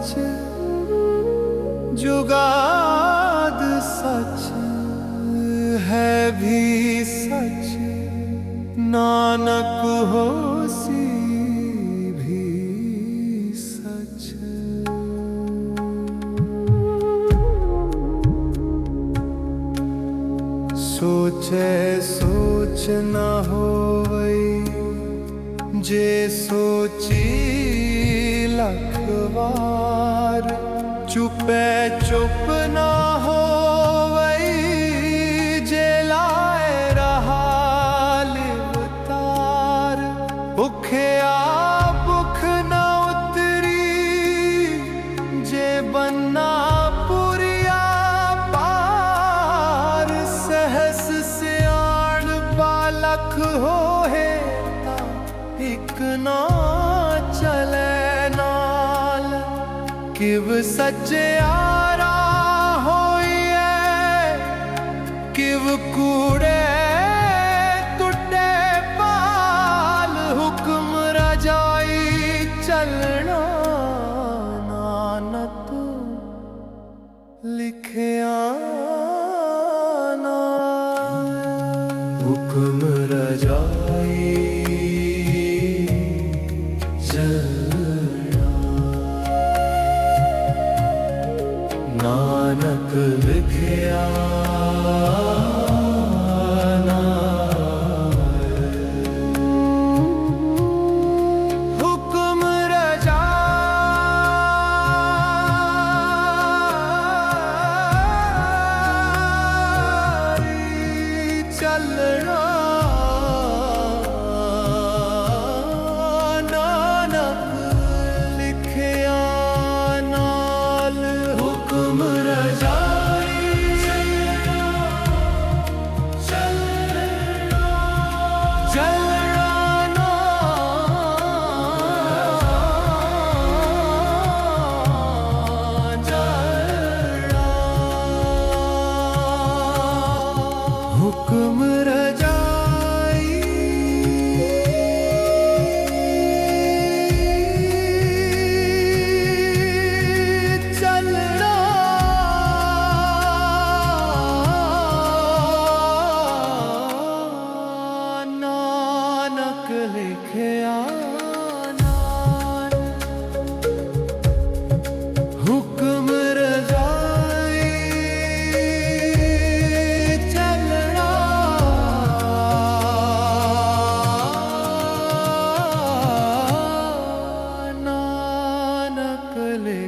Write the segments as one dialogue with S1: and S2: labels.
S1: ਸੱਚ ਜੁਗਾਦ ਸੱਚ ਹੈ ਵੀ ਸੱਚ। ਨਾਨਕ ਹੋ ਕਿਵ ਸੱਚਿਆਰਾ ਹੋਈਐ ਕਿਵ ਕੂੜੇ ਨਾਨਕ ਲਿਖਿਆ।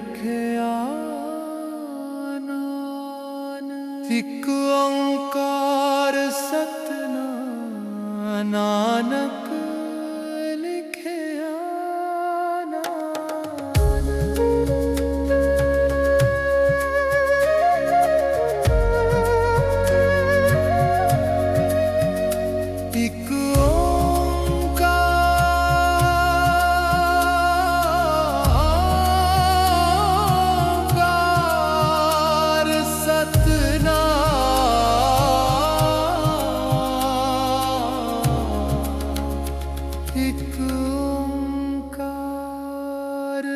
S1: ਵੇਖਿਆ ਨਾਨਕ। ਇੱਕ ਓੰਕਾਰ ਸਤਨਾਮ ਨਾਨਕ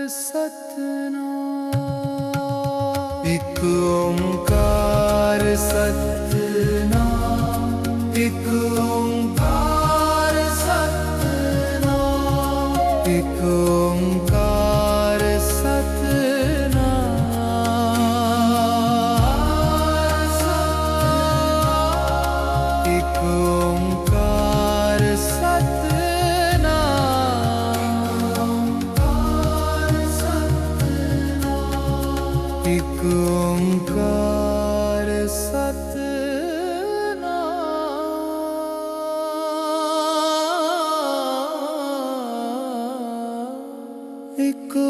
S1: ਸਤਨਾਮ। ਇੱਕ ਓੰਕਾਰ ਸਤਿ இருக்கும்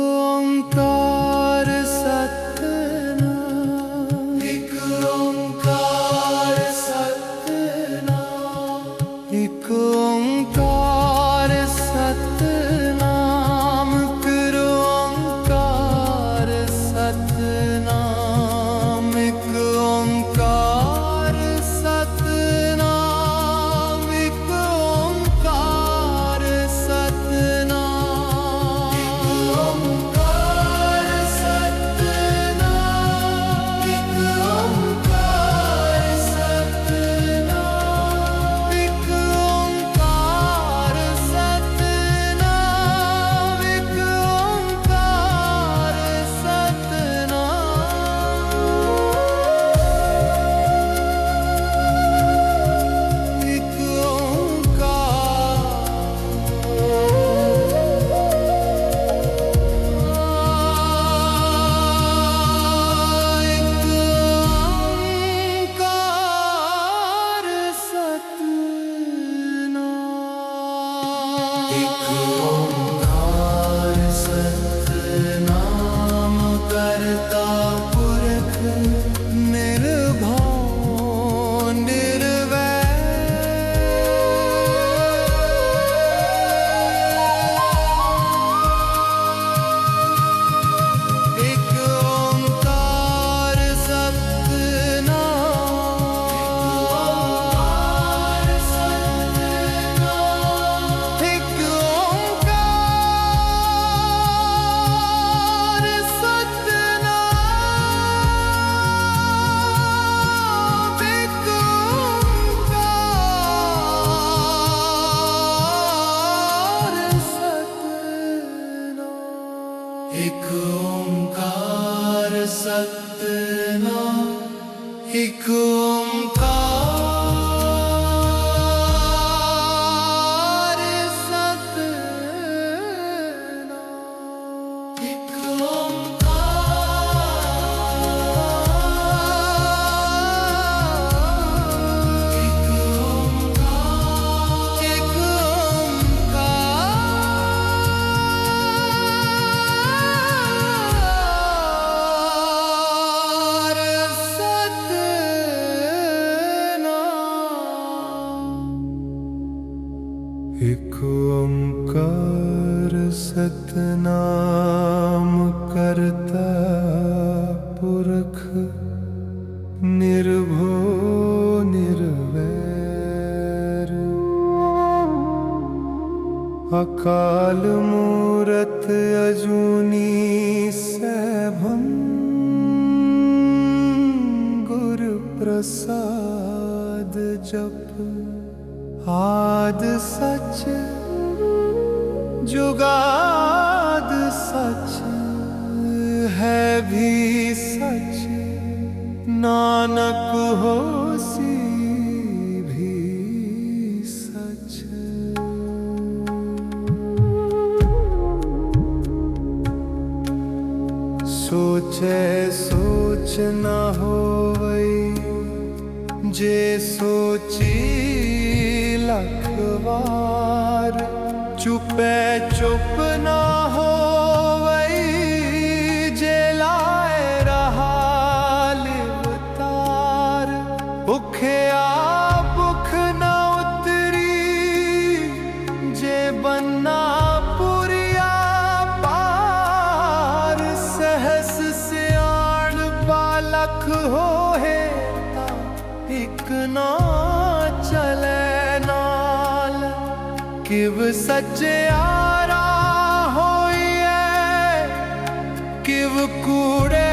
S1: Comme निर्भो निर्वैर अकाल मूरत अजूनी सैभं गुरुप्रसाद जप आद सच जुगाद सच है भी सच ਨਾਨਕ ਹੋਸੀ ਵੀ ਸੱਚ। ਸੋਚ ਨਾ ਹੋਵਈ ਜੇ ਸੋਚੀ ਲੱਖ ਚੁਪੈ ਚੁਪ ਨਾ ਸੱਜਿਆਰਾ ਹੋਈਏ ਕਿਵ ਕੂੜੇ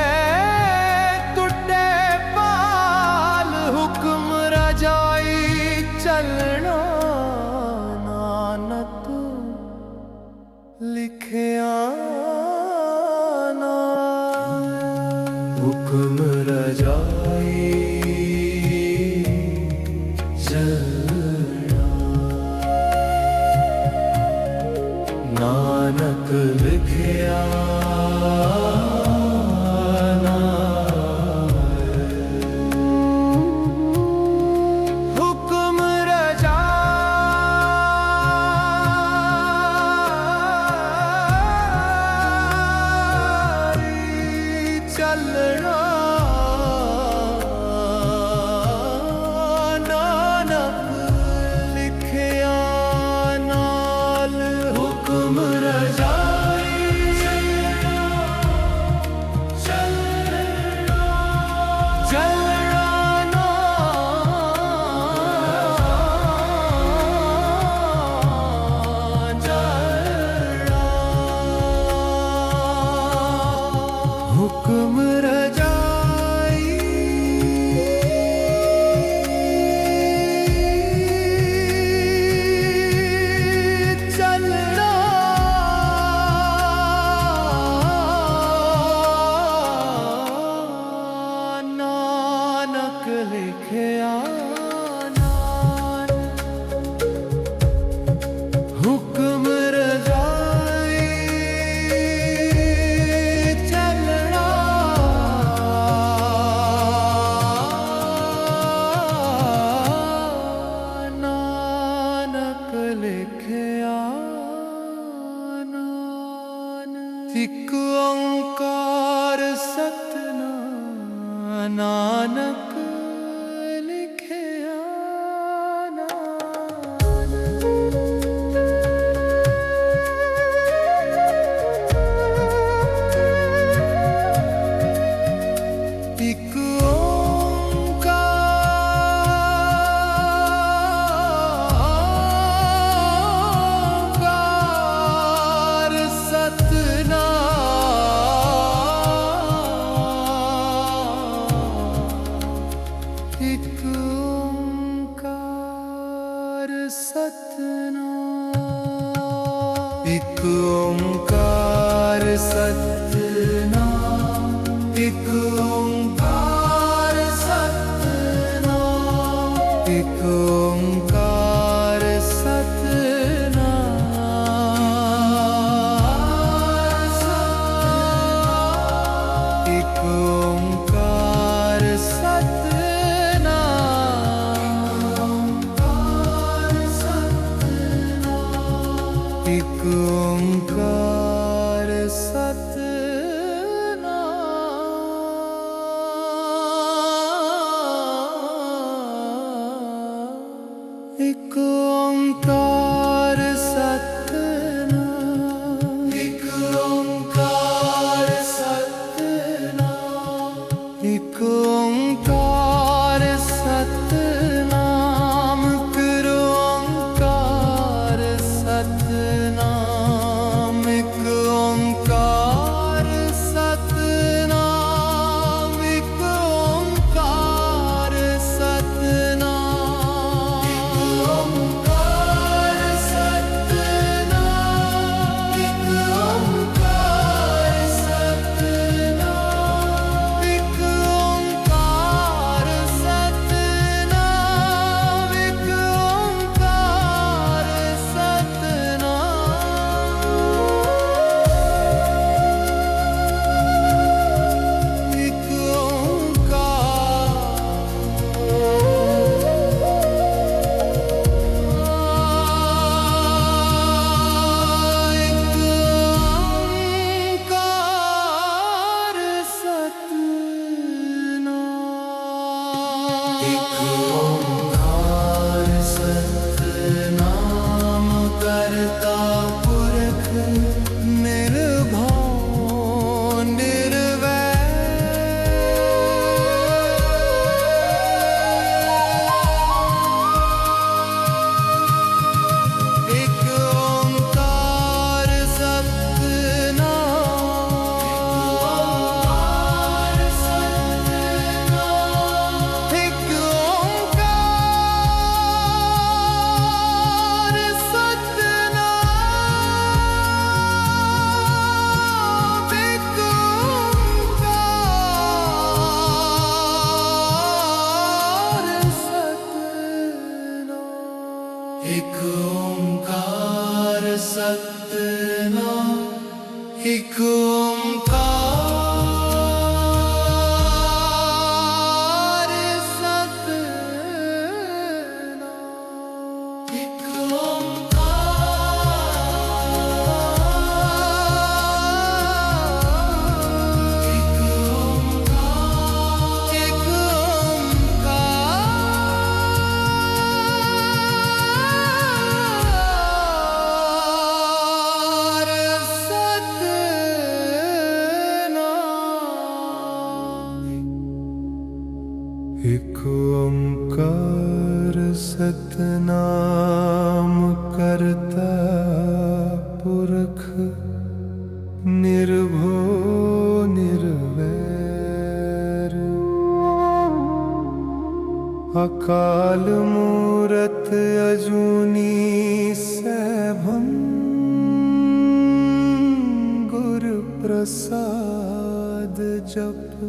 S1: ਪ੍ਰਸਾਦ ਜਪ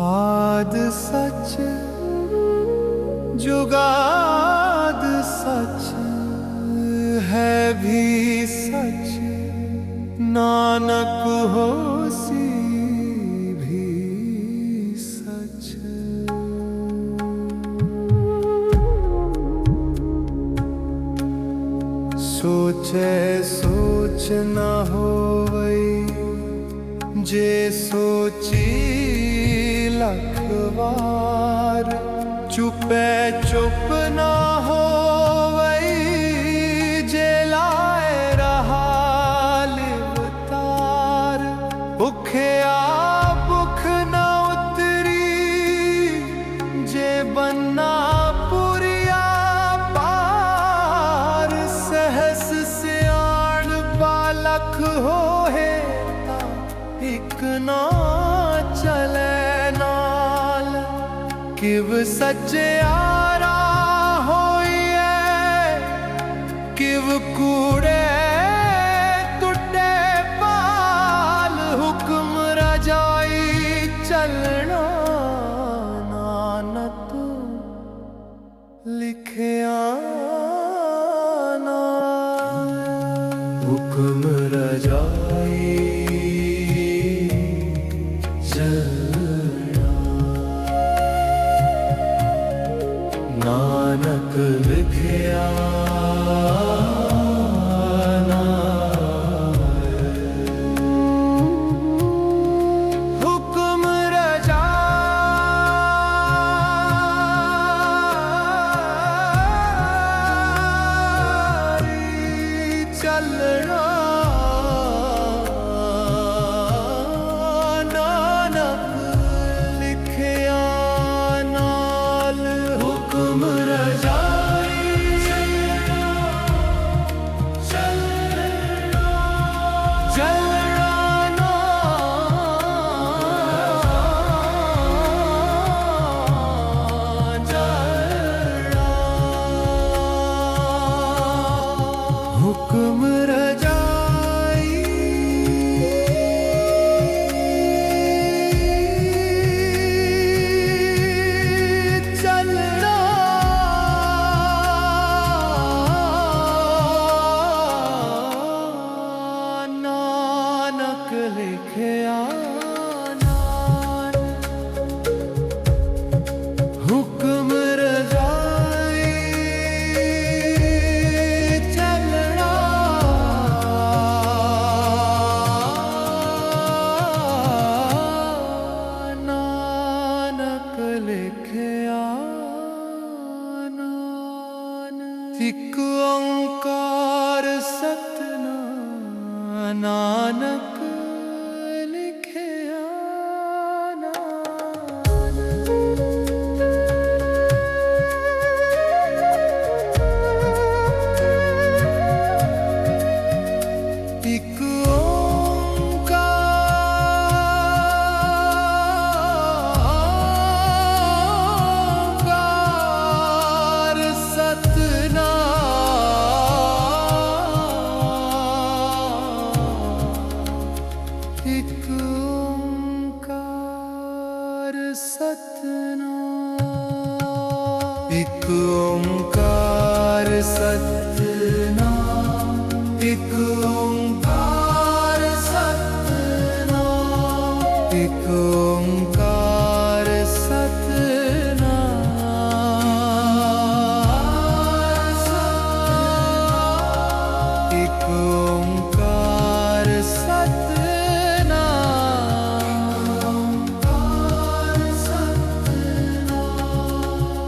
S1: ਆਦ ਸਚ ਜੁਗਾਦ ਸਚ ਹੈ ਵੀ ਸਚ ਨਾਨਕ ਹੋਸੀ ਵੀ ਸਚ ਸੋਚੈ ਸੋਚ ਨ ਹੋਵਈ ਜੇ ਸੋਚੀ ਲੱਖ ਵਾਰ ਚੁਪੈ ਚੁਪ ਨ ਹੋਵਈ ਜੇ ਲਾਏ ਰਹਾ ਲਿਵਤਾਰ ਭੁਖਿਆ ਕਿਵ ਸਚਿਆਰਾ ਹੋਈਐ, ਕਿਵ ਕੂੜੇ ਟੁੱਟੇ ਪਾਲ ਹੁਕਮ ਰਜਾਈ ਚੱਲਣਾ ਨਾਨਕ, ਲਿਖਿਆ ਨਾ ਹੁਕਮ ਰਜਾਈ ਚੱਲਣਾ ਨਾਨਕ ਲਿਖਿਆ।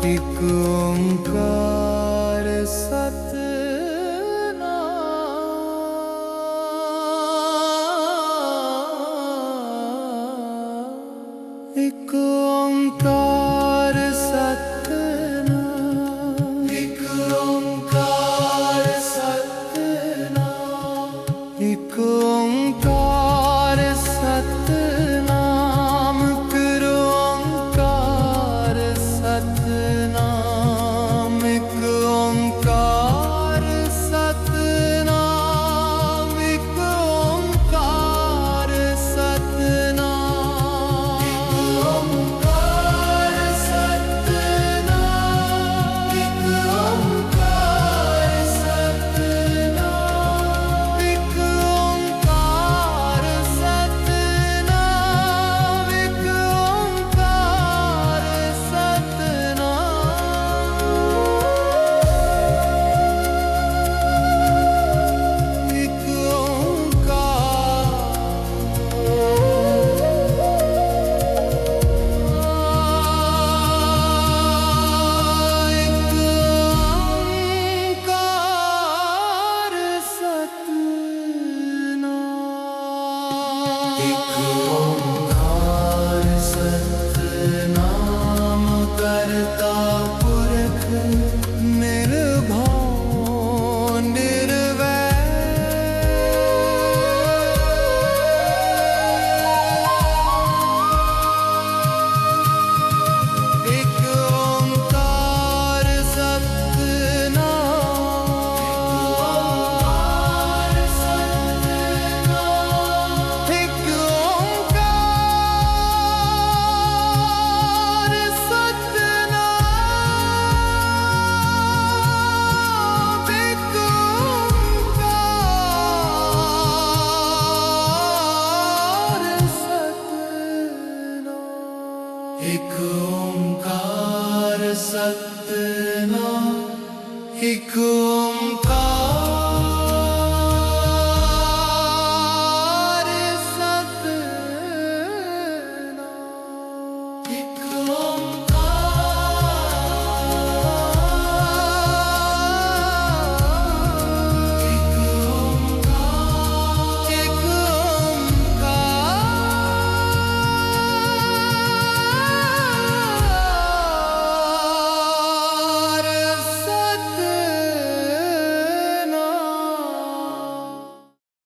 S1: ਇੱਕ ਓੰਕਾਰ ਸਤਨਾਮ